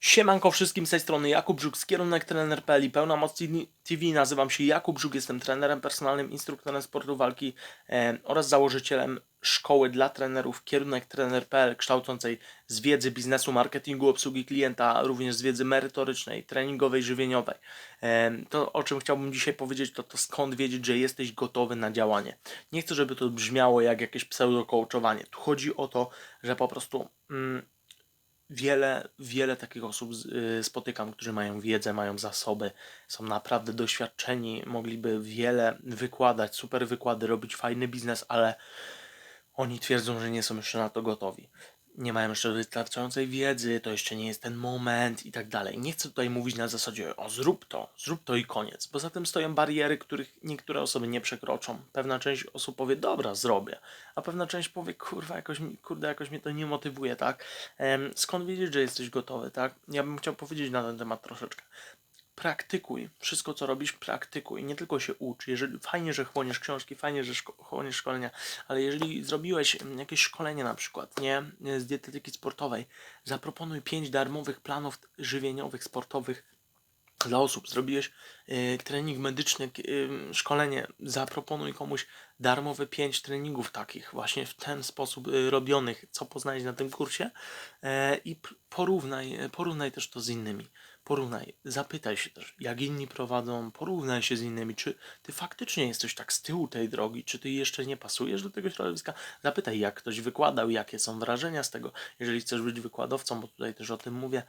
Siemanko wszystkim z tej strony Jakub Żuk z kierunek trener.pl i pełna moc TV. Nazywam się Jakub Żuk, jestem trenerem personalnym, instruktorem sportu walki e, oraz założycielem szkoły dla trenerów kierunek trener.pl kształcącej z wiedzy biznesu, marketingu, obsługi klienta, również z wiedzy merytorycznej, treningowej, żywieniowej. To o czym chciałbym dzisiaj powiedzieć to, to skąd wiedzieć, że jesteś gotowy na działanie. Nie chcę, żeby to brzmiało jak jakieś pseudo-coachowanie. Tu chodzi o to, że po prostu... Mm, wiele, wiele takich osób y, spotykam, którzy mają wiedzę, mają zasoby, są naprawdę doświadczeni, mogliby wiele wykładać, super wykłady, robić fajny biznes, ale oni twierdzą, że nie są jeszcze na to gotowi. Nie mają jeszcze wystarczającej wiedzy, to jeszcze nie jest ten moment i tak dalej. Nie chcę tutaj mówić na zasadzie, o zrób to, zrób to i koniec. Poza tym stoją bariery, których niektóre osoby nie przekroczą. Pewna część osób powie, dobra, zrobię. A pewna część powie, kurwa, jakoś, kurde, jakoś mnie to nie motywuje, tak? Skąd wiedzieć, że jesteś gotowy, tak? Ja bym chciał powiedzieć na ten temat troszeczkę praktykuj. Wszystko, co robisz, praktykuj. Nie tylko się ucz. Jeżeli, fajnie, że chłoniesz książki, fajnie, że szko- chłoniesz szkolenia, ale jeżeli zrobiłeś mm, jakieś szkolenie na przykład, nie, z dietetyki sportowej, zaproponuj pięć darmowych planów żywieniowych, sportowych dla osób. Zrobiłeś y, trening medyczny, y, szkolenie, zaproponuj komuś darmowe pięć treningów takich, właśnie w ten sposób y, robionych, co poznałeś na tym kursie e, i porównaj, porównaj też to z innymi. Porównaj, zapytaj się też, jak inni prowadzą, porównaj się z innymi, czy ty faktycznie jesteś tak z tyłu tej drogi, czy ty jeszcze nie pasujesz do tego środowiska. Zapytaj, jak ktoś wykładał, jakie są wrażenia z tego. Jeżeli chcesz być wykładowcą, bo tutaj też o tym mówię,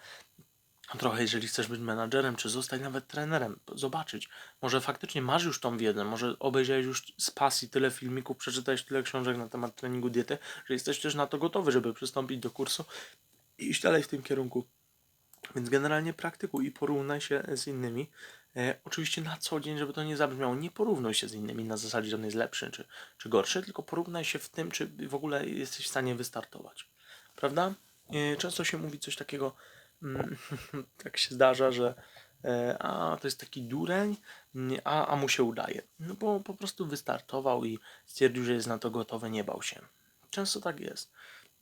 trochę, jeżeli chcesz być menadżerem, czy zostać nawet trenerem, zobaczyć. Może faktycznie masz już tą wiedzę, może obejrzałeś już z pasji tyle filmików, przeczytałeś tyle książek na temat treningu diety, że jesteś też na to gotowy, żeby przystąpić do kursu i iść dalej w tym kierunku. Więc generalnie praktykuj i porównaj się z innymi. E, oczywiście na co dzień, żeby to nie zabrzmiało, nie porównuj się z innymi na zasadzie, że on jest lepszy czy, czy gorszy, tylko porównaj się w tym, czy w ogóle jesteś w stanie wystartować. Prawda? E, często się mówi coś takiego, mm, tak się zdarza, że e, a to jest taki dureń, nie, a, a mu się udaje. No bo po prostu wystartował i stwierdził, że jest na to gotowy, nie bał się. Często tak jest.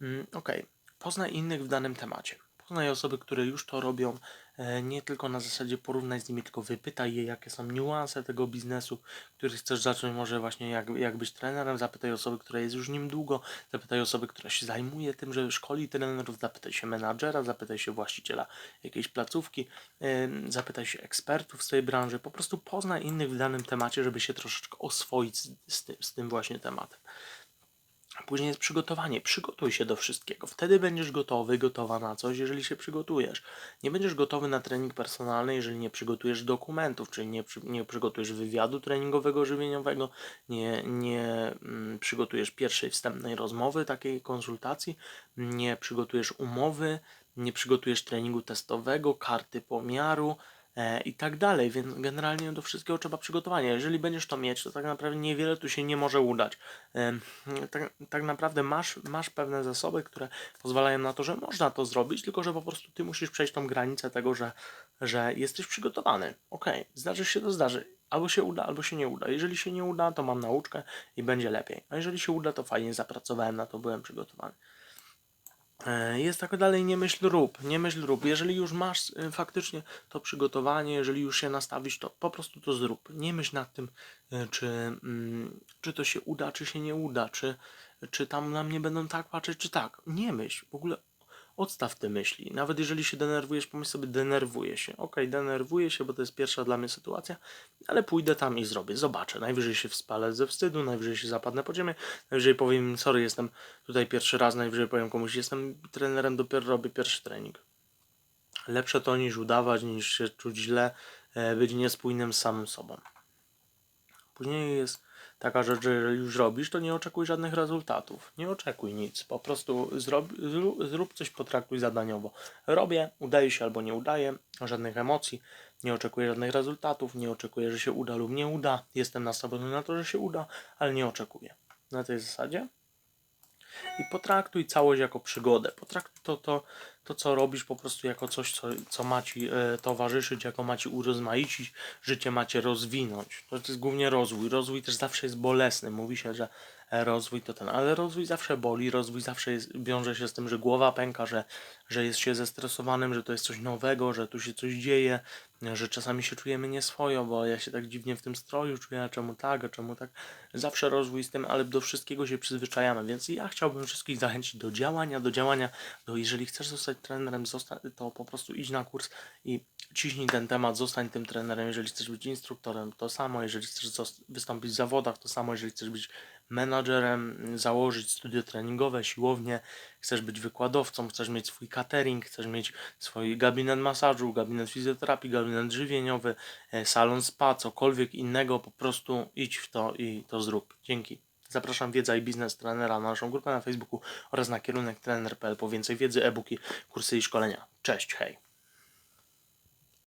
Mm, Okej, poznaj innych w danym temacie. Poznaj osoby, które już to robią, e, nie tylko na zasadzie porównaj z nimi, tylko wypytaj je, jakie są niuanse tego biznesu, który chcesz zacząć, może właśnie jak, jak być trenerem, zapytaj osoby, która jest już nim długo, zapytaj osoby, która się zajmuje tym, że szkoli trenerów, zapytaj się menadżera, zapytaj się właściciela jakiejś placówki, em, zapytaj się ekspertów z tej branży, po prostu poznaj innych w danym temacie, żeby się troszeczkę oswoić z, z, tym, z tym właśnie tematem. Później jest przygotowanie. Przygotuj się do wszystkiego. Wtedy będziesz gotowy, gotowa na coś, jeżeli się przygotujesz. Nie będziesz gotowy na trening personalny, jeżeli nie przygotujesz dokumentów, czyli nie, nie przygotujesz wywiadu treningowego, żywieniowego, nie, nie mm, przygotujesz pierwszej wstępnej rozmowy, takiej konsultacji, nie przygotujesz umowy, nie przygotujesz treningu testowego, karty pomiaru, i tak dalej, więc generalnie do wszystkiego trzeba przygotowania. Jeżeli będziesz to mieć, to tak naprawdę niewiele tu się nie może udać. Tak, tak naprawdę masz, masz pewne zasoby, które pozwalają na to, że można to zrobić, tylko że po prostu ty musisz przejść tą granicę tego, że, że jesteś przygotowany. Okej, zdarzy się to zdarzy. Albo się uda, albo się nie uda. Jeżeli się nie uda, to mam nauczkę i będzie lepiej. A jeżeli się uda, to fajnie, zapracowałem na to, byłem przygotowany. E, Jest tak dalej, nie myśl rób, nie myśl rób. Jeżeli już masz e, faktycznie to przygotowanie, jeżeli już się nastawisz, to po prostu to zrób. Nie myśl nad tym, e, czy, mm, czy to się uda, czy się nie uda, czy, czy tam na mnie będą tak patrzeć, czy tak. Nie myśl, w ogóle odstaw te myśli. Nawet jeżeli się denerwujesz, pomyśl sobie, denerwuję się. Okej, denerwuję się, bo to jest pierwsza dla mnie sytuacja, ale pójdę tam i zrobię, zobaczę. Najwyżej się wspalę ze wstydu, najwyżej się zapadnę po ziemię, najwyżej powiem, sorry, jestem tutaj pierwszy raz, najwyżej powiem komuś, jestem trenerem, dopiero robię pierwszy trening. Lepsze to niż udawać, niż się czuć źle, e, być niespójnym z samym sobą. Później jest taka rzecz, że jeżeli już robisz, to nie oczekuj żadnych rezultatów. Nie oczekuj nic. Po prostu zrób, zrób, coś, potraktuj zadaniowo. Robię, udaje się albo nie udaje, żadnych emocji, nie oczekuję żadnych rezultatów, nie oczekuję, że się uda lub nie uda. Jestem nastawiony na to, że się uda, ale nie oczekuję. Na tej zasadzie. I potraktuj całość jako przygodę. Potraktuj to, to, to, co robisz po prostu jako coś, co, co ma ci e, towarzyszyć, jako ma ci urozmaicić, życie macie rozwinąć. To jest głównie rozwój. Rozwój też zawsze jest bolesny. Mówi się, że e, rozwój to ten, ale rozwój zawsze boli, rozwój zawsze jest, wiąże się z tym, że głowa pęka, że, że jest się zestresowanym, że to jest coś nowego, że tu się coś dzieje, że czasami się czujemy nieswojo, bo ja się tak dziwnie w tym stroju czuję, a czemu tak, a czemu tak. Zawsze rozwój z tym, ale do wszystkiego się przyzwyczajamy, więc ja chciałbym wszystkich zachęcić do działania, do działania, do jeżeli chcesz zostać trenerem, to po prostu idź na kurs i ciśnij ten temat, zostań tym trenerem, jeżeli chcesz być instruktorem, to samo, jeżeli chcesz wystąpić w zawodach, to samo, jeżeli chcesz być menadżerem, założyć studio treningowe, siłownię, chcesz być wykładowcą, chcesz mieć swój catering, chcesz mieć swój gabinet masażu, gabinet fizjoterapii, gabinet żywieniowy, e, salon spa, cokolwiek innego, po prostu idź w to i to zrób. Dzięki. Zapraszam wiedza i biznes trenera na naszą grupę na Facebooku oraz na kierunek trener.pl po więcej wiedzy, e-booki, kursy i szkolenia. Cześć, hej.